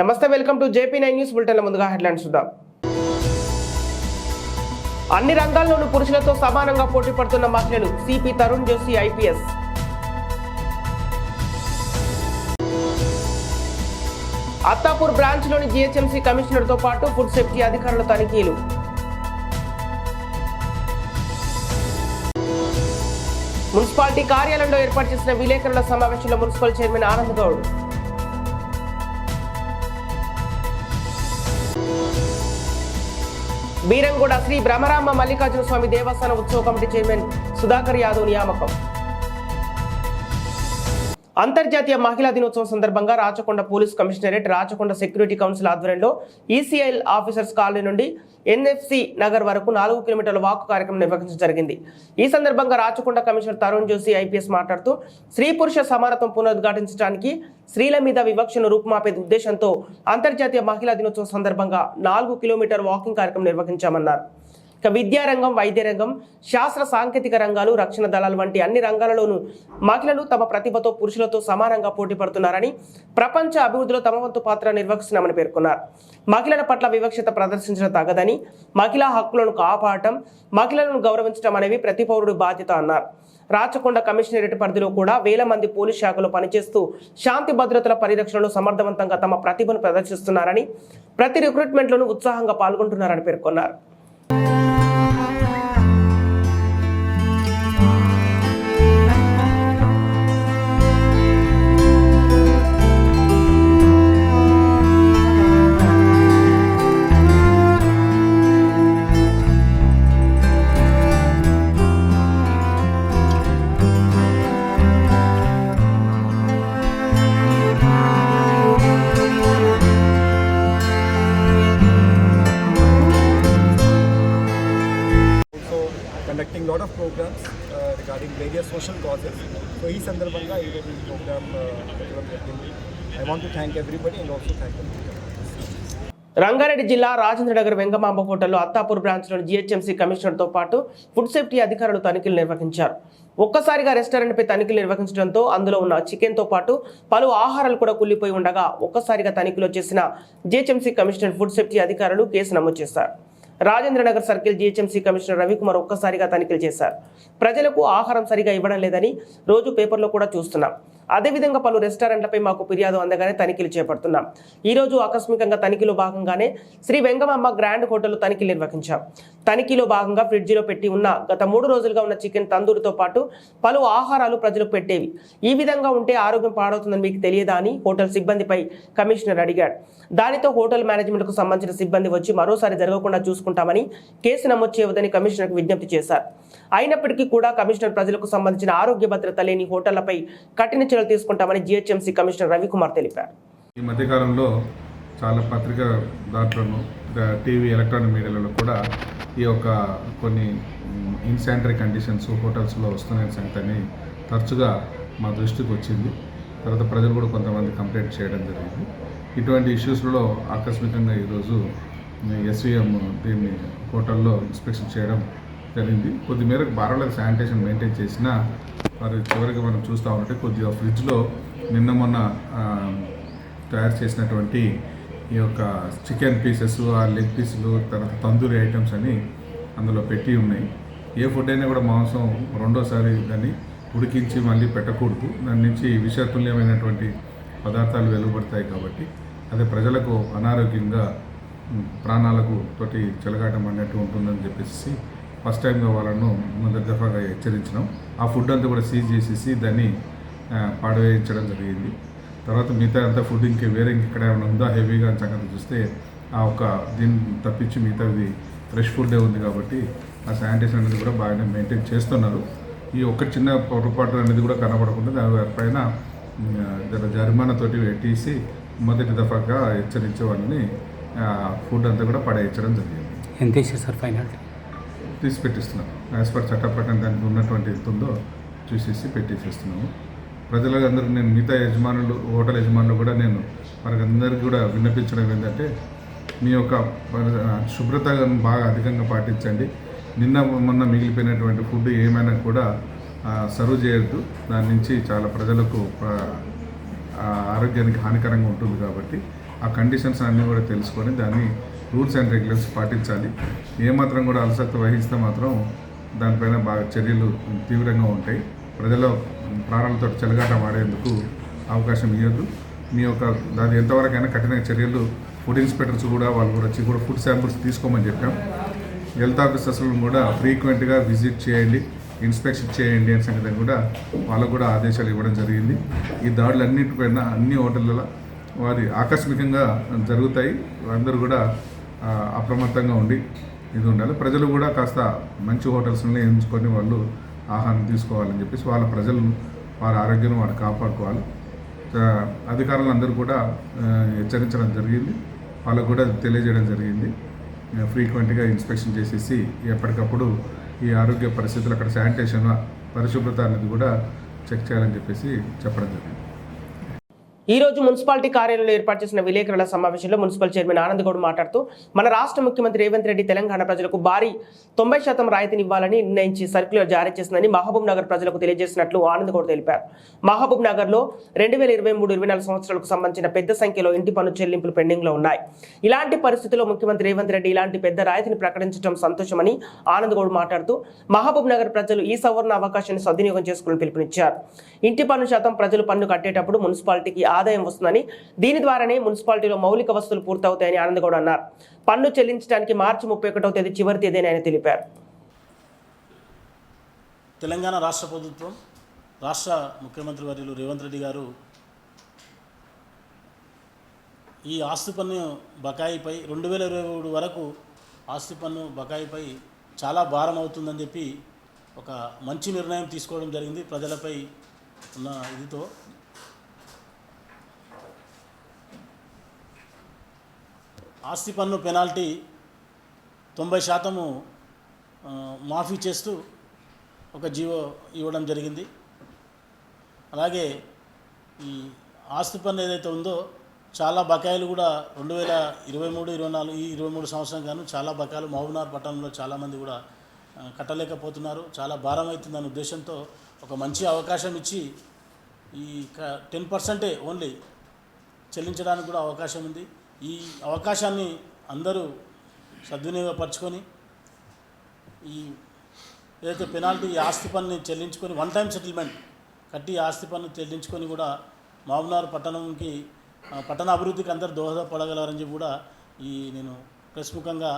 నమస్తే welcome to JP nine news బులెటిన్ల ముందుగా headlines చూద్దాం. అన్ని రంగాల్లోనూ పురుషులతో సమానంగా పోటీ పడుతున్న మహిళలు సిపి తరుణ్ జోషి ఐపీఎస్. అత్తాపూర్ బ్రాంచ్లోని జీహెచ్ఎంసీ కమిషనర్తో పాటు ఫుడ్ సేఫ్టీ అధికారుల తనిఖీలు. మున్సిపాలిటీ కార్యాలయంలో ఏర్పాటు చేసిన విలేకరుల సమావేశంలో మున్సిపల్ చైర్మన్ ఆనంద్ గౌడ్. బీరంగూడ శ్రీ బ్రహ్మరామ మల్లికార్జున స్వామి దేవస్థాన ఉత్సవ కమిటీ చైర్మన్ సుధాకర్ యాదవ్ నియామకం. అంతర్జాతీయ మహిళా దినోత్సవం సందర్భంగా Rachakonda police commissionerate Rachakonda security council ఆధ్వర్యంలో ఈసీఐఎల్ ఆఫీసర్స్ కాలనీ నుండి ఎన్ఎఫ్సి నగర్ వరకు నాలుగు కిలోమీటర్ల వాక్ కార్యక్రమం నిర్వహించడం జరిగింది. ఈ సందర్భంగా రాచకొండ కమిషనర్ తరుణ్ జోషి ఐపీఎస్ మాట్లాడుతూ స్త్రీ పురుష సమానత్వం పునరుద్ఘాటించడానికి స్త్రీల మీద వివక్షను రూపుమాపే ఉద్దేశంతో అంతర్జాతీయ మహిళా దినోత్సవం సందర్భంగా నాలుగు కిలోమీటర్ వాకింగ్ కార్యక్రమం నిర్వహించామన్నారు. ఇక విద్యారంగం వైద్య రంగం శాస్త్ర సాంకేతిక రంగాలు రక్షణ దళాలు వంటి అన్ని రంగాలలోనూ మహిళలు తమ ప్రతిభతో పురుషులతో సమానంగా పోటీ పడుతున్నారని ప్రపంచ అభివృద్ధిలో తమ వంతు పాత్ర నిర్వహిస్తున్నామని పేర్కొన్నారు. మహిళల పట్ల వివక్షత ప్రదర్శించడం తగదని మహిళా హక్కులను కాపాడటం మహిళలను గౌరవించడం అనేవి ప్రతి పౌరుడు బాధ్యత అన్నారు. రాచకొండ కమిషనరేట్ పరిధిలో కూడా వేల మంది పోలీస్ శాఖలో పనిచేస్తూ శాంతి భద్రతల పరిరక్షణలో సమర్థవంతంగా తమ ప్రతిభను ప్రదర్శిస్తున్నారని ప్రతి రిక్రూట్మెంట్లోనూ ఉత్సాహంగా పాల్గొంటున్నారని పేర్కొన్నారు. Lot of programs uh, regarding various social causes. So ఈ సందర్భంగా ఈరోజు ఈ ప్రోగ్రామ్ పెట్టడం జరిగింది I want to thank everybody and also thank Rangareddy జిల్లా రాజేంద్రనగర్ వెంగమాంబ హోటల్లో అత్తాపూర్ బ్రాంచ్లోని జీహెచ్ఎంసీ కమిషనర్తో పాటు ఫుడ్ సేఫ్టీ అధికారులు తనిఖీలు నిర్వహించారు. ఒక్కసారిగా రెస్టారెంట్పై తనిఖీలు నిర్వహించడంతో అందులో ఉన్న చికెన్తో పాటు పలు ఆహారాలు కూడా కుళ్ళిపోయి ఉండగా ఒక్కసారిగా తనిఖీలు చేసిన జీహెచ్ఎంసీ కమిషనర్ ఫుడ్ సేఫ్టీ అధికారులు కేసు నమోదు చేశారు. Rajendranagar circle GHMC commissioner Ravikumar ఒక్కసారిగా తనిఖీలు చేశారు. ప్రజలకు ఆహారం సరిగా ఇవ్వడం లేదని రోజు పేపర్లో కూడా చూస్తున్నాం. అదేవిధంగా పలు రెస్టారెంట్లపై మాకు ఫిర్యాదు అందగానే తనిఖీలు చేపడుతున్నాం. ఈ రోజు ఆకస్మికంగా తనిఖీలో భాగంగానే శ్రీ వెంగమమ్మ గ్రాండ్ హోటల్లో తనిఖీలు నిర్వహించాం. తనిఖీలో భాగంగా ఫ్రిడ్జ్లో పెట్టి ఉన్న గత మూడు రోజులుగా ఉన్న చికెన్ తందూరితో పాటు పలు ఆహారాలు ప్రజలకు పెట్టేవి. ఈ విధంగా ఉంటే ఆరోగ్యం పాడవుతుందని మీకు తెలియదా అని హోటల్ సిబ్బందిపై కమిషనర్ అడిగాడు. దానితో హోటల్ మేనేజ్మెంట్కు సంబంధించిన సిబ్బంది వచ్చి మరోసారి జరగకుండా చూసుకుంటామని కేసు నమోదు చేయవద్దని కమిషనర్కు విజ్ఞప్తి చేశారు. అయినప్పటికీ కూడా కమిషనర్ ప్రజలకు సంబంధించిన ఆరోగ్య భద్రత లేని హోటళ్ళపై కఠిన చర్యలు తీసుకుంటామని జీహెచ్ఎంసీ కమిషనర్ రవికుమార్ తెలిపారు. ఈ మధ్యకాలంలో చాలా పత్రిక దాంట్లోనూ టీవీ ఎలక్ట్రానిక్ మీడియాలలో కూడా ఈ యొక్క కొన్ని ఇన్సానిటరీ కండిషన్స్ హోటల్స్లో వస్తున్న సంగతి తరచుగా మా దృష్టికి వచ్చింది. తర్వాత ప్రజలు కూడా కొంతమంది కంప్లైంట్ చేయడం జరిగింది. ఇటువంటి ఇష్యూస్లో ఆకస్మికంగా ఈరోజు ఎస్వీఎం దీన్ని హోటల్లో ఇన్స్పెక్షన్ చేయడం జరిగింది కొద్ది మేరకు బారోలకు శానిటేషన్ మెయింటైన్ చేసినా మరి చివరికి మనం చూస్తూ ఉంటే కొద్దిగా ఫ్రిడ్జ్లో నిన్న మొన్న తయారు చేసినటువంటి ఈ యొక్క చికెన్ పీసెస్ ఆ లెగ్ పీసులు తర్వాత తందూరి ఐటమ్స్ అని అందులో పెట్టి ఉన్నాయి. ఏ ఫుడ్ అయినా కూడా మాంసం రెండోసారి దాన్ని ఉడికించి మళ్ళీ పెట్టకూడదు. దాని నుంచి విషతుల్యమైనటువంటి పదార్థాలు వెలువడతాయి కాబట్టి అదే ప్రజలకు అనారోగ్యంగా ప్రాణాలకు తోటి చెలగాటం అన్నట్టు ఉంటుందని చెప్పేసి ఫస్ట్ టైంగా వాళ్ళను మొదటి దఫాగా హెచ్చరించినాం. ఆ ఫుడ్ అంతా కూడా సీజ్ చేసేసి దాన్ని పాడవేయించడం జరిగింది. తర్వాత మిగతా అంతా ఫుడ్ ఇంకే వేరే ఇంకెక్కడ ఏమైనా ఉందా హెవీగా అని సంగతి చూస్తే ఆ ఒక దీన్ని తప్పించి మిగతాది ఫ్రెష్ ఫుడ్డే ఉంది కాబట్టి ఆ శానిటేషన్ అనేది కూడా బాగానే మెయింటైన్ చేస్తున్నారు. ఈ ఒక్క చిన్న పొరపాటు అనేది కూడా కనబడకుండా దాని పైన జరిమానాతోటి పెట్టేసి మొదటి దఫాగా హెచ్చరించే వాళ్ళని ఫుడ్ అంతా కూడా పడేయించడం జరిగింది. ఎంత ఇచ్చారు సార్ ఫైనల్? తీసి పెట్టిస్తున్నాం యాజ్ పర్ చట్టప్రకారం దానికి ఉన్నటువంటి ఎంత ఉందో చూసేసి పెట్టేసేస్తున్నాము. అందరూ నేను మిగతా యజమానులు హోటల్ యజమానులు కూడా నేను వారికి అందరికీ కూడా విన్నపించడం ఏంటంటే మీ యొక్క శుభ్రతను శుభ్రత బాగా అధికంగా పాటించండి. నిన్న మొన్న మిగిలిపోయినటువంటి ఫుడ్ ఏమైనా కూడా సర్వ్ చేయొద్దు. దాని నుంచి చాలా ప్రజలకు ఆరోగ్యానికి హానికరంగా ఉంటుంది కాబట్టి ఆ కండిషన్స్ అన్నీ కూడా తెలుసుకొని దాన్ని రూల్స్ అండ్ రెగ్యులేషన్స్ పాటించాలి. ఏమాత్రం కూడా అలసత్వ వహిస్తే మాత్రం దానిపైన బాగా చర్యలు తీవ్రంగా ఉంటాయి. ప్రజల ప్రాణాలతో చెలగాట మాడేందుకు అవకాశం ఇవ్వద్దు మీ యొక్క దాని ఎంతవరకైనా కఠిన చర్యలు ఫుడ్ ఇన్స్పెక్టర్స్ కూడా వాళ్ళు కూడా వచ్చి కూడా ఫుడ్ శాంపుల్స్ తీసుకోమని చెప్పాం. హెల్త్ ఆఫీసర్స్లను కూడా ఫ్రీక్వెంట్గా విజిట్ చేయండి ఇన్స్పెక్షన్ చేయండి అనే సంగతి కూడా వాళ్ళకు కూడా ఆదేశాలు ఇవ్వడం జరిగింది. ఈ దాడులన్నిటిపైన అన్ని హోటళ్ళలో వారి ఆకస్మికంగా జరుగుతాయి. అందరూ కూడా అప్రమత్తంగా ఉండి ఇది ఉండాలి. ప్రజలు కూడా కాస్త మంచి హోటల్స్ని ఎంచుకొని వాళ్ళు ఆహారం తీసుకోవాలని చెప్పేసి వాళ్ళ ప్రజలను వారి ఆరోగ్యం వారు కాపాడుకోవాలి. అధికారులు అందరూ కూడా హెచ్చరించడం జరిగింది. వాళ్ళకు కూడా తెలియజేయడం జరిగింది. ఫ్రీక్వెంట్గా ఇన్స్పెక్షన్ చేసేసి ఎప్పటికప్పుడు ఈ ఆరోగ్య పరిస్థితులు అక్కడ శానిటేషన్ పరిశుభ్రత అనేది కూడా చెక్ చేయాలని చెప్పేసి చెప్పడం జరిగింది. ఈ రోజు మున్సిపాలిటీ కార్యాలయంలో ఏర్పాటు చేసిన విలేకరుల సమావేశంలో మున్సిపల్ చైర్మన్ ఆనంద్ గౌడ్ మాట్లాడుతూ మన రాష్ట్ర ముఖ్యమంత్రి రేవంత్ రెడ్డి తెలంగాణ ప్రజలకు భారీ తొంభై శాతం రాయితీని ఇవ్వాలని నిర్ణయించి సర్క్యులర్ జారీ చేసిందని మహబూబ్ నగర్ ప్రజలకు తెలియజేసినట్లు ఆనంద్ గౌడ్ తెలిపారు. మహబూబ్ నగర్లో రెండు వేల ఇరవై మూడు ఇరవై నాలుగు సంవత్సరాలకు సంబంధించిన పెద్ద సంఖ్యలో ఇంటి పన్ను చెల్లింపులు పెండింగ్లో ఉన్నాయి. ఇలాంటి పరిస్థితుల్లో ముఖ్యమంత్రి రేవంత్ రెడ్డి ఇలాంటి పెద్ద రాయితీని ప్రకటించడం సంతోషమని ఆనంద్ గౌడ్ మాట్లాడుతూ మహబూబ్ నగర్ ప్రజలు ఈ సవరణ అవకాశాన్ని సద్వినియోగం చేసుకుని పిలుపునిచ్చారు. ఇంటి పన్ను శాతం ప్రజలు పన్ను కట్టేటప్పుడు మున్సిపాలిటీకి ఆదాయం వస్తుందని దీని ద్వారానే మున్సిపాలిటీలో మౌలిక వస్తువులు పూర్తవుతాయని ఆనందగౌడ్ అన్నారు. పన్ను చెల్లించడానికి మార్చి ముప్పై ఒకటవ తేదీ చివరి తేదీ అని ఆయన తెలిపారు. తెలంగాణ రాష్ట్ర ప్రభుత్వం రాష్ట్ర ముఖ్యమంత్రి వర్యులు రేవంత్ రెడ్డి గారు ఈ ఆస్తి పన్ను బకాయిపై రెండు వేల ఇరవై మూడు వరకు ఆస్తి పన్ను బకాయిపై చాలా భారం అవుతుందని చెప్పి ఒక మంచి నిర్ణయం తీసుకోవడం జరిగింది ప్రజలపై ఉన్న ఇదితో. ఆస్తి పన్ను పెనాల్టీ తొంభై శాతము మాఫీ చేస్తూ ఒక జీవో ఇవ్వడం జరిగింది. అలాగే ఈ ఆస్తి పన్ను ఏదైతే ఉందో చాలా బకాయిలు కూడా రెండు వేల ఇరవై మూడు ఇరవై నాలుగు ఈ ఇరవై మూడు సంవత్సరం గాను చాలా బకాయిలు మహబూబ్నగర్ పట్టణంలో చాలామంది కూడా కట్టలేకపోతున్నారు. చాలా భారం అవుతుందనే ఉద్దేశంతో ఒక మంచి అవకాశం ఇచ్చి ఈ టెన్ పర్సెంటే ఓన్లీ చెల్లించడానికి కూడా అవకాశం ఉంది. ఈ అవకాశాన్ని అందరూ సద్వినియోగపరచుకొని ఈ ఏదైతే పెనాల్టీ ఈ ఆస్తి పన్ను చెల్లించుకొని వన్ టైం సెటిల్మెంట్ కట్టి ఈ ఆస్తి పన్ను చెల్లించుకొని కూడా మామూనార్ పట్టణంకి పట్టణ అభివృద్ధికి అందరు దోహదపడగలరని చెప్పి కూడా ఈ నేను ప్రెస్ ముఖంగా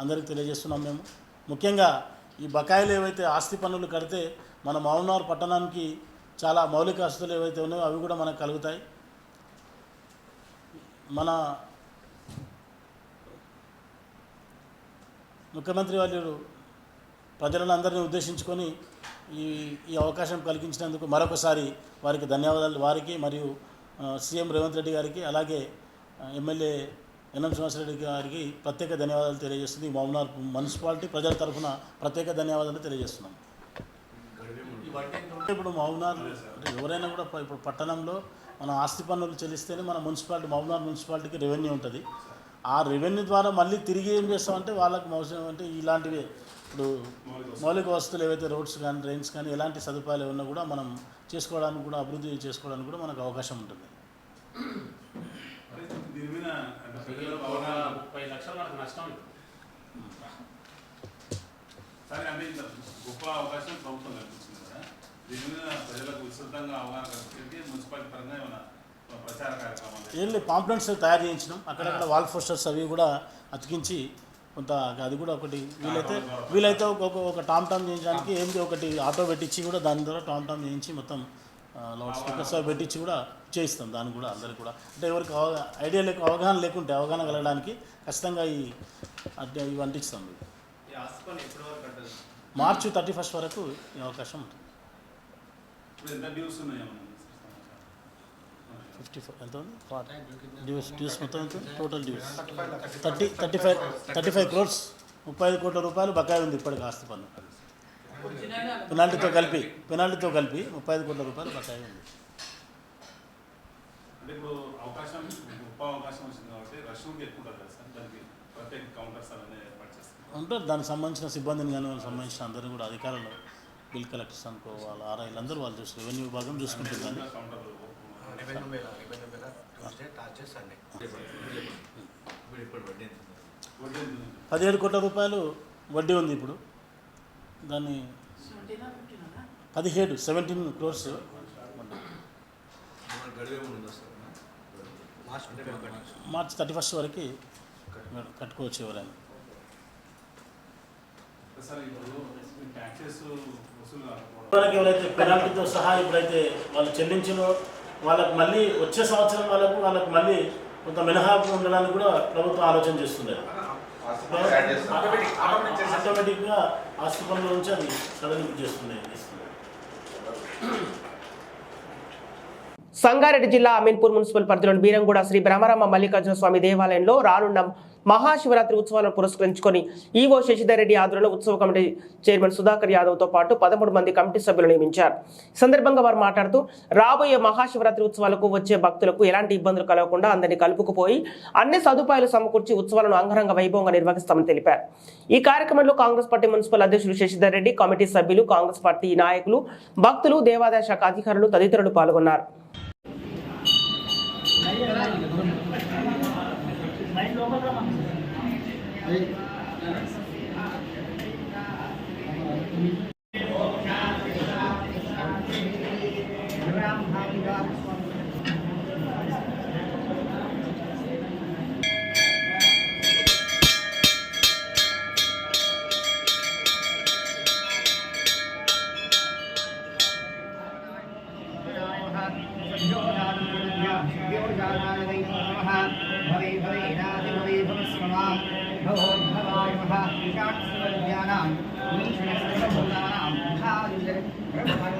అందరికీ తెలియజేస్తున్నాం మేము. ముఖ్యంగా ఈ బకాయిలు ఏవైతే ఆస్తి పన్నులు కడితే మన మామూనార్ పట్టణానికి చాలా మౌలిక వసతులు ఏవైతే ఉన్నాయో అవి కూడా మనకు కలుగుతాయి. మన ముఖ్యమంత్రి వాళ్ళు ప్రజలను అందరినీ ఉద్దేశించుకొని ఈ ఈ అవకాశం కలిగించినందుకు మరొకసారి వారికి ధన్యవాదాలు. వారికి మరియు సీఎం రేవంత్ రెడ్డి గారికి అలాగే ఎమ్మెల్యే ఎన్ఎం శ్రీనివాసరెడ్డి గారికి ప్రత్యేక ధన్యవాదాలు తెలియజేస్తుంది. మౌనార్ మున్సిపాలిటీ ప్రజల తరఫున ప్రత్యేక ధన్యవాదాలు తెలియజేస్తున్నాం. ఇప్పుడు మౌనార్ అంటే ఎవరైనా కూడా ఇప్పుడు పట్టణంలో మన ఆస్తి పన్నులు చెల్లిస్తేనే మన మున్సిపాలిటీ మౌనార్ మున్సిపాలిటీకి రెవెన్యూ ఉంటుంది. ఆ రెవెన్యూ ద్వారా మళ్ళీ తిరిగి ఏం చేస్తామంటే వాళ్ళకి అవసరం అంటే ఇలాంటివి. ఇప్పుడు మౌలిక వస్తువులు ఏవైతే రోడ్స్ కానీ డ్రైన్స్ కానీ ఎలాంటి సదుపాయాలు ఉన్నా కూడా మనం చేసుకోవడానికి కూడా అభివృద్ధి చేసుకోవడానికి కూడా మనకు అవకాశం ఉంటుంది. గొప్ప అవకాశం ప్రభుత్వం కల్పించింది కదా దీని మీద ప్రజలకు విస్తృతంగా అవగాహన కల్పించి మున్సిపాలిటీ పరంగా ఏమైనా ఏం పాంప్లెంట్స్ తయారు చేయించినాం. అక్కడక్కడ వాల్ పోస్టర్స్ అవి కూడా అతికించి కొంత అది కూడా ఒకటి వీలైతే వీలైతే ఒక ఒక- టామ్ టామ్ చేయించడానికి ఏంటి ఒకటి ఆటో పెట్టించి కూడా దాని ద్వారా టామ్ టామ్ చేయించి మొత్తం లౌడ్ స్పీకర్స్ అవి పెట్టించి కూడా చేయిస్తాం దాన్ని కూడా అందరికి కూడా. అంటే ఎవరికి అవగా ఐడియా లేక అవగాహన లేకుంటే అవగాహన కలగడానికి ఖచ్చితంగా ఈ అంటే ఇవి అంటిస్తాం మార్చి థర్టీ ఫస్ట్ వరకు ఈ అవకాశం ఉంటుంది ఇప్పుడు ఎంత డ్యూస్ ఉన్నాయేమో ఫిఫ్టీ ఫోర్ ఎంత ఉంది? డ్యూస్ డ్యూస్ మొత్తం ఎంత? Total dues thirty thirty five thirty five crores ముప్పై ఐదు కోట్ల రూపాయలు బకాయి ఉంది ఇప్పటికి ఆస్తి పన్ను. పెనాల్టీతో కలిపి పెనాల్టీతో కలిపి ముప్పై ఐదు కోట్ల రూపాయలు బకాయి ఉంది. అంటే దానికి ఉంటారు సంబంధించిన సిబ్బందిని కానీ వాళ్ళకి సంబంధించిన అందరూ కూడా అధికారులు బిల్ కలెక్టర్స్ అనుకో వాళ్ళ ఆర్ఐలు అందరూ వాళ్ళు చూస్తారు రెవెన్యూ విభాగం చూసుకుంటుంది. పదిహేడు కోట్ల రూపాయలు వడ్డీ ఉంది ఇప్పుడు. దాన్ని పదిహేడు seventeen crores. March thirty first వరకు కట్టుకోవచ్చు ఎవరైనా. సార్ ఇప్పుడు ట్యాక్సెస్ వసూలు కాకపోవడం వాళ్ళకి ఎవరైతే పెనాల్టీతో సహా ఇప్పుడైతే వాళ్ళు చెల్లించినో వాళ్ళకి మళ్ళీ వచ్చే సంవత్సరం వాళ్ళకు వాళ్ళకి మళ్ళీ కొంత మినహాయింపు ఉండడానికి కూడా ప్రభుత్వం ఆలోచన చేస్తున్నారు ఆటోమేటిక్గా ఆస్తి పనుల నుంచి అది సడలింపు చేస్తున్నాయి సంగారెడ్డి జిల్లా అమీన్పూర్ మున్సిపల్ పరిధిలోని బీరంగూడ శ్రీ బ్రహ్మరామ మల్లికార్జున స్వామి దేవాలయంలో రానున్న మహాశివరాత్రి ఉత్సవాలను పురస్కరించుకొని ఈవో శశిధర్ రెడ్డి ఆధ్వర్యంలో ఉత్సవ కమిటీ చైర్మన్ సుధాకర్ యాదవ్తో పాటు పదమూడు మంది కమిటీ సభ్యులు నియమించారు. సందర్భంగా వారు మాట్లాడుతూ రాబోయే మహాశివరాత్రి ఉత్సవాలకు వచ్చే భక్తులకు ఎలాంటి ఇబ్బందులు కలగకుండా అందరినీ కలుపుకుపోయి అన్ని సదుపాయాలు సమకూర్చి ఉత్సవాలను అంగరంగ వైభవంగా నిర్వహిస్తామని తెలిపారు. ఈ కార్యక్రమంలో కాంగ్రెస్ పార్టీ మున్సిపల్ అధ్యక్షులు శశిధర్ రెడ్డి కమిటీ సభ్యులు కాంగ్రెస్ పార్టీ నాయకులు భక్తులు దేవాదాయ శాఖ అధికారులు తదితరులు పాల్గొన్నారు. भवे भवे नादि भवे भवस्मवान् బ్రహ్మ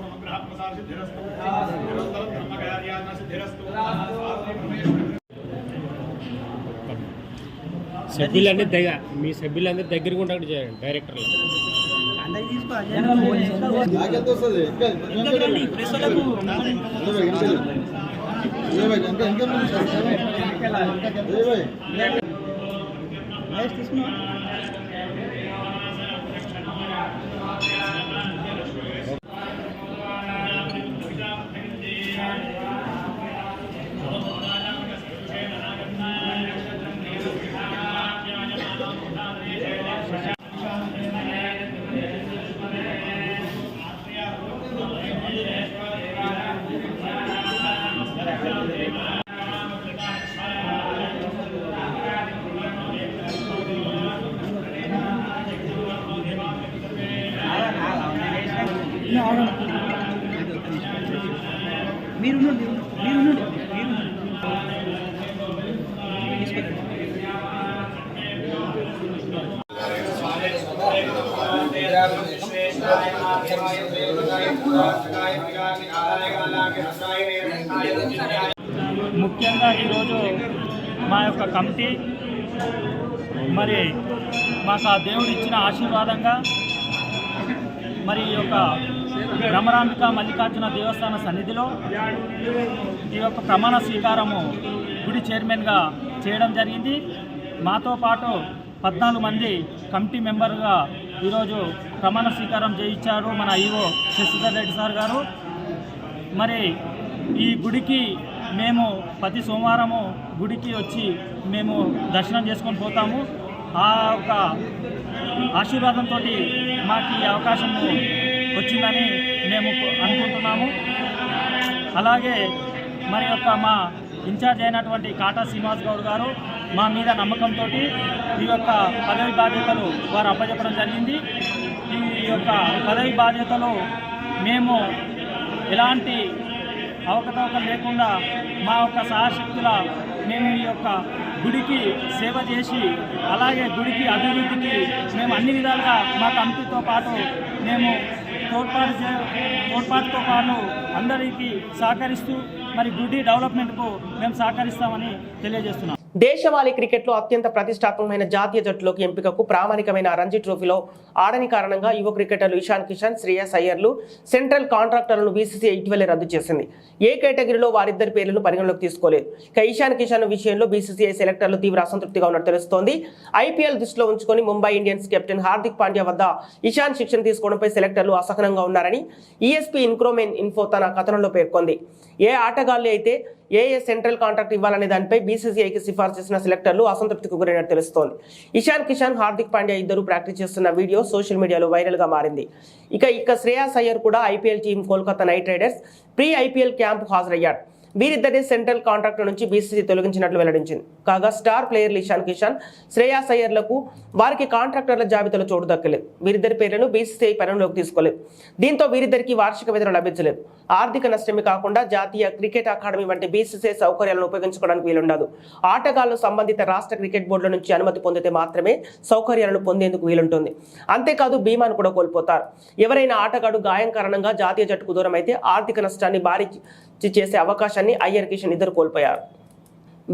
ఆద్రకేవతతో శతమానం భవతి శతాయ సుధాకరణ సభ్యులందరి దగ్గర మీ సభ్యులందరి దగ్గర ఉంటాడు చేయండి డైరెక్టర్లు. ముఖ్యంగా ఈరోజు మా యొక్క కమిటీ మరి మాకు ఆ దేవుడు ఇచ్చిన ఆశీర్వాదంగా మరి ఈ యొక్క భ్రమరాంబిక మల్లికార్జున దేవస్థాన సన్నిధిలో ఈ యొక్క ప్రమాణ స్వీకారము గుడి చైర్మన్గా చేయడం జరిగింది. మాతో పాటు పద్నాలుగు మంది కమిటీ మెంబర్గా ఈరోజు ప్రమాణ స్వీకారం చేయించారు మన ఈవో శశిధర్ రెడ్డి సార్ గారు. మరి ఈ గుడికి మేము ప్రతి సోమవారము గుడికి వచ్చి మేము దర్శనం చేసుకొని పోతాము. ఆ యొక్క ఆశీర్వాదంతో మాకు ఈ అవకాశము వచ్చిందని మేము అనుకుంటున్నాము. అలాగే మరి యొక్క మా ఇన్ఛార్జ్ అయినటువంటి కాటా శ్రీనివాస్ గౌడ్ గారు మా మీద నమ్మకంతో ఈ యొక్క పదవి బాధ్యతలు వారు అప్పచెప్పడం జరిగింది. ఈ యొక్క పదవి బాధ్యతలు మేము ఎలాంటి అవకతవకలు లేకుండా మా యొక్క సహశక్తుల మేము ఈ యొక్క గుడికి సేవ చేసి అలాగే గుడికి అభివృద్ధికి మేము అన్ని విధాలుగా మా కమిటీతో పాటు మేము తోడ్పాటు తోడ్పాటుతో పాటు అందరికీ సహకరిస్తూ మరి గుడి డెవలప్మెంట్కు మేము సహకరిస్తామని తెలియజేస్తున్నాం. దేశవాళీ క్రికెట్లో అత్యంత ప్రతిష్టాత్మకమైన జాతీయ జట్టులోకి ఎంపికకు ప్రామాణికమైన రంజీ ట్రోఫీలో ఆడని కారణంగా యువ క్రికెటర్లు ఇషాన్ కిషన్ శ్రేయస్ అయ్యర్లు సెంట్రల్ కాంట్రాక్టర్లను బీసీసీఐ ఇటీవలే రద్దు చేసింది. ఏ కేటగిరీలో వారిద్దరి పేర్లను పరిగణలోకి తీసుకోలేదు. ఇక ఇషాన్ కిషన్ విషయంలో బీసీసీఐ సెలెక్టర్లు తీవ్ర అసంతృప్తిగా ఉన్నట్టు తెలుస్తోంది. ఐపీఎల్ దృష్టిలో ఉంచుకొని ముంబై ఇండియన్స్ కెప్టెన్ హార్దిక్ పాండ్యా వద్ద ఇషాన్ శిక్షణ తీసుకోవడంపై సెలెక్టర్లు అసహనంగా ఉన్నారని ఈఎస్పీ ఇన్క్రోమెన్ ఇన్ఫో తన కథనంలో పేర్కొంది. ఏ ఆటగాళ్ళు అయితే ఏ ఏ సెంట్రల్ కాంట్రాక్ట్ ఇవ్వాలనే దానిపై బీసీసీఐకి సిఫార్సు చేసిన సెలెక్టర్లు అసంతృప్తికి గురైనట్టు తెలుస్తోంది. ఇషాన్ కిషాన్ హార్దిక్ పాండ్యా ఇద్దరు ప్రాక్టీస్ చేస్తున్న వీడియో సోషల్ మీడియాలో వైరల్గా మారింది. ఇక ఇక శ్రేయాస్ అయ్యర్ కూడా IPL team Kolkata Knight Riders pre IPL camp హాజరయ్యాడు వీరిద్దరిని సెంట్రల్ కాంట్రాక్ట్ నుంచి బీసీసీ తొలగించినట్లు వెల్లడించింది. కాగా స్టార్ ప్లేయర్లు ఇషాన్ కిషాన్ శ్రేయాస్ అయ్యర్లకు వారికి కాంట్రాక్టర్ల జాబితాలో చోటు దక్కలేదు. వీరిద్దరి పేర్లను బీసీసీఐ పరిగణలోకి తీసుకోలేదు. దీంతో వీరిద్దరికి వార్షిక వేతనం లభించలేదు. ఆర్థిక నష్టమే కాకుండా జాతీయ క్రికెట్ అకాడమీ వంటి బీసీసీఐ సౌకర్యాలను ఉపయోగించుకోవడానికి వీలుండదు. ఆటగాళ్ళు సంబంధిత రాష్ట్ర క్రికెట్ బోర్డుల నుంచి అనుమతి పొందితే మాత్రమే సౌకర్యాలను పొందేందుకు వీలుంటుంది. అంతేకాదు బీమాను కూడా కోల్పోతారు. ఎవరైనా ఆటగాడు గాయం కారణంగా జాతీయ జట్టుకు దూరం అయితే ఆర్థిక నష్టాన్ని భారీ చేసే అవకాశాన్ని అయ్యర్ కిషన్ ఇద్దరు కోల్పోయారు.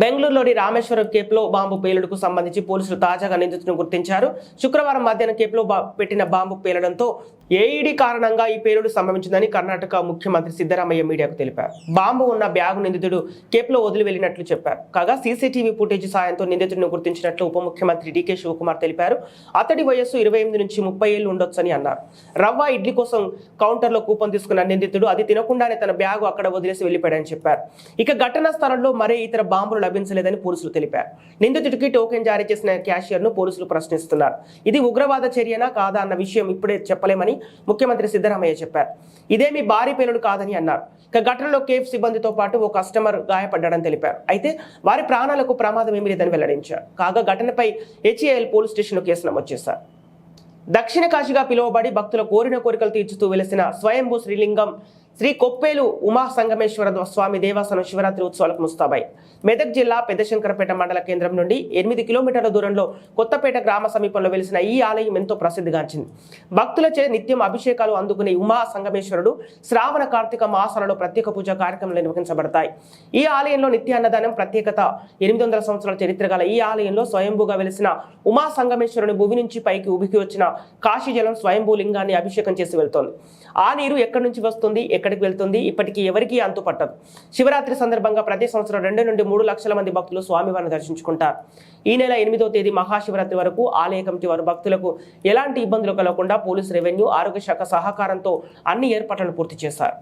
బెంగళూరులోని రామేశ్వరం కేప్లో బాంబు పేలుడుకు సంబంధించి పోలీసులు తాజాగా నిందితులను గుర్తించారు. శుక్రవారం మధ్యాహ్నం కేప్లో పెట్టిన బాంబు పేలడంతో ఏఈడి కారణంగా ఈ పేలుడు సంభవించిందని కర్ణాటక ముఖ్యమంత్రి సిద్ధరామయ్య మీడియాకు తెలిపారు. బాంబు ఉన్న బ్యాగు నిందితుడు కేప్లో వదిలి వెళ్ళినట్లు చెప్పారు. కాగా సీసీటీవీ ఫుటేజ్ సాయంతో నిందితుడిని గుర్తించినట్లు ఉప ముఖ్యమంత్రి డీకే శివకుమార్ తెలిపారు. అతడి వయస్సు ఇరవై ఎనిమిది నుంచి ముప్పై ఏళ్ళు ఉండొచ్చని అన్నారు. రవ్వ ఇడ్లీ కోసం కౌంటర్లో కూపన్ తీసుకున్న నిందితుడు అది తినకుండానే తన బ్యాగు అక్కడ వదిలేసి వెళ్ళిపోయాడని చెప్పారు. ఇక ఘటనా స్థలంలో మరే ఇతర బాంబులు లభించలేదని పోలీసులు తెలిపారు. నిందితుడికి టోకెన్ జారీ చేసిన క్యాషియర్ను పోలీసులు ప్రశ్నిస్తున్నారు. ఇది ఉగ్రవాద చర్యనా కాదా అన్న విషయం ఇప్పుడే చెప్పలేమని ముఖ్యమంత్రి సిద్ధరామయ్య చెప్పారు. ఇదేమి భారీ పేలుడు కాదని అన్నారు. ఇక ఘటనలో కేఫ్ సిబ్బందితో పాటు ఓ కస్టమర్ గాయపడ్డాడని తెలిపారు. అయితే వారి ప్రాణాలకు ప్రమాదం ఏమీ లేదని వెల్లడించారు. కాగా ఘటనపై హెచ్ఏఎల్ పోలీస్ స్టేషన్లో కేసు నమోదు చేశారు. దక్షిణ కాశీగా పిలువబడి భక్తుల కోరిన కోరికలు తీర్చుతూ వెలిసిన స్వయంభూ శ్రీలింగం శ్రీ కొప్పేలు ఉమా సంగమేశ్వర స్వామి దేవాసనం శివరాత్రి ఉత్సవాలకు ముస్తాబాయి. మెదక్ జిల్లా పెద్దశంకరపేట మండల కేంద్రం నుండి ఎనిమిది కిలోమీటర్ల దూరంలో కొత్తపేట గ్రామ సమీపంలో వెలిసిన ఈ ఆలయం ఎంతో ప్రసిద్ధిగాంచింది. భక్తులచే నిత్యం అభిషేకాలు అందుకునే ఉమా సంగమేశ్వరుడు శ్రావణ కార్తీక మాసాలలో ప్రత్యేక పూజా కార్యక్రమాలు నిర్వహించబడతాయి. ఈ ఆలయంలో నిత్య అన్నదానం ప్రత్యేకత ఎనిమిది వందల సంవత్సరాల చరిత్ర గల ఈ ఆలయంలో స్వయంభూగా వెలిసిన ఉమా సంగమేశ్వరుని భూమి నుంచి పైకి ఉబికి వచ్చిన కాశీ జలం స్వయంభూ లింగాన్ని అభిషేకం చేసి వెళ్తోంది. ఆ నీరు ఎక్కడి నుంచి వస్తుంది ఎక్కడికి వెళ్తుంది ఇప్పటికీ ఎవరికీ అంతు పట్టదు శివరాత్రి సందర్భంగా ప్రతి సంవత్సరం రెండు నుండి మూడు లక్షల మంది భక్తులు స్వామివారిని దర్శించుకుంటారు. ఈ నెల ఎనిమిదో తేదీ మహాశివరాత్రి వరకు ఆలయ కమిటీ వారు భక్తులకు ఎలాంటి ఇబ్బందులు కలగకుండా పోలీసు రెవెన్యూ ఆరోగ్య శాఖ సహకారంతో అన్ని ఏర్పాట్లను పూర్తి చేశారు.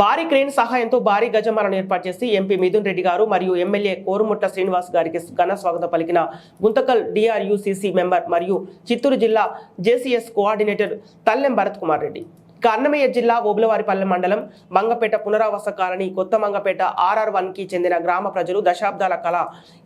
భారీ క్రేన్ సహాయంతో భారీ గజమాలను ఏర్పాటు చేసి ఎంపీ మిథున్ రెడ్డి గారు మరియు ఎమ్మెల్యే కోరుముట్ట శ్రీనివాస్ గారికి ఘన స్వాగతం పలికిన గుంతకల్ డిఆర్యుసిసి మెంబర్ మరియు చిత్తూరు జిల్లా జేసీఎస్ కోఆర్డినేటర్ తల్లెం భరత్ కుమార్ రెడ్డి. ఇక అన్నమయ్య జిల్లా ఓబులవారిపల్లె మండలం మంగపేట పునరావాస కాలనీ కొత్త మంగపేట ఆర్ఆర్ వన్కి చెందిన గ్రామ ప్రజలు దశాబ్దాల కళ.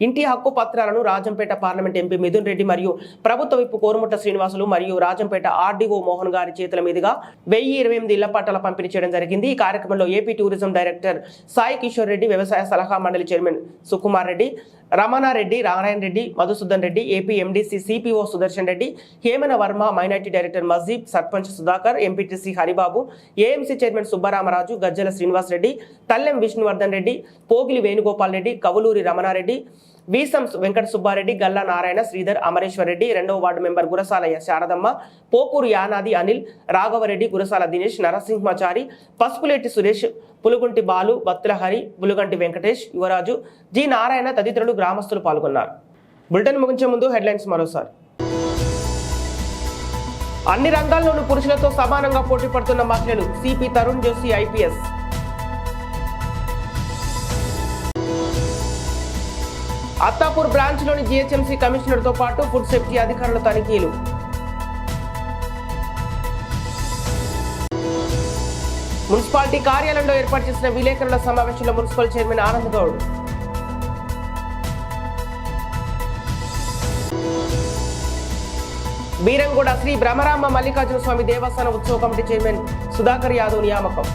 ఇంటి హక్కు పత్రాలను రాజంపేట పార్లమెంట్ ఎంపీ మిథున్ రెడ్డి మరియు ప్రభుత్వ విప్పు కోరుముట్ట శ్రీనివాసులు మరియు రాజంపేట ఆర్డీఓ మోహన్ గారి చేతుల మీదుగా వెయ్యి ఇరవై ఎనిమిది ఇళ్ళ పట్టాల పంపిణీ చేయడం జరిగింది. ఈ కార్యక్రమంలో AP tourism director Sai Kishore Reddy వ్యవసాయ సలహా మండలి chairman Sukumar Reddy Ramanareddy Narayana Reddy Madhusudan Reddy AP MDC CPO Sudarshan Reddy Hemana Varma minority director Mujeeb sarpanch Sudhakar MPTC Haribabu AMC chairman Subbaramaraju Gajjala Srinivas Reddy Tallem Vishnuvardhan Reddy Pogili Venugopal Reddy Kavuluri Ramanareddy Veesam Venkata Subbareddy Galla Narayana Sridhar Amareswar Reddy రెండవ ward member Gurasalaiah Sharadamma Pokuru Yanadi Anil Raghavareddy Gurasala Dinesh Narasimhachari Pasupuleti Suresh Pulugunti Balu Battula Hari Pulugunti Venkatesh Yuvaraju G Narayana తదితరులు గ్రామస్తులు పాల్గొన్నారు. Bulletin ముగించే ముందు headlines మరోసారి. అన్ని రంగాల్లోనూ పురుషులతో సమానంగా పోటీ పడుతున్న మహిళలు సిపి తరుణ్ జోషి ఐపీఎస్. అత్తాపూర్ బ్రాంచ్లోని జిహెచ్ఎంసీ కమిషనర్తో పాటు ఫుడ్ సేఫ్టీ అధికారుల తనిఖీలు. మున్సిపాలిటీ కార్యాలయంలో ఏర్పాటు చేసిన విలేకరుల సమావేశంలో మున్సిపల్ చైర్మన్ ఆనంద్ గౌడ్. బీరంగూడ శ్రీ బ్రహ్మరామ మల్లికార్జున స్వామి దేవస్థాన ఉత్సవ కమిటీ చైర్మన్ సుధాకర్ యాదవ్ నియామకం.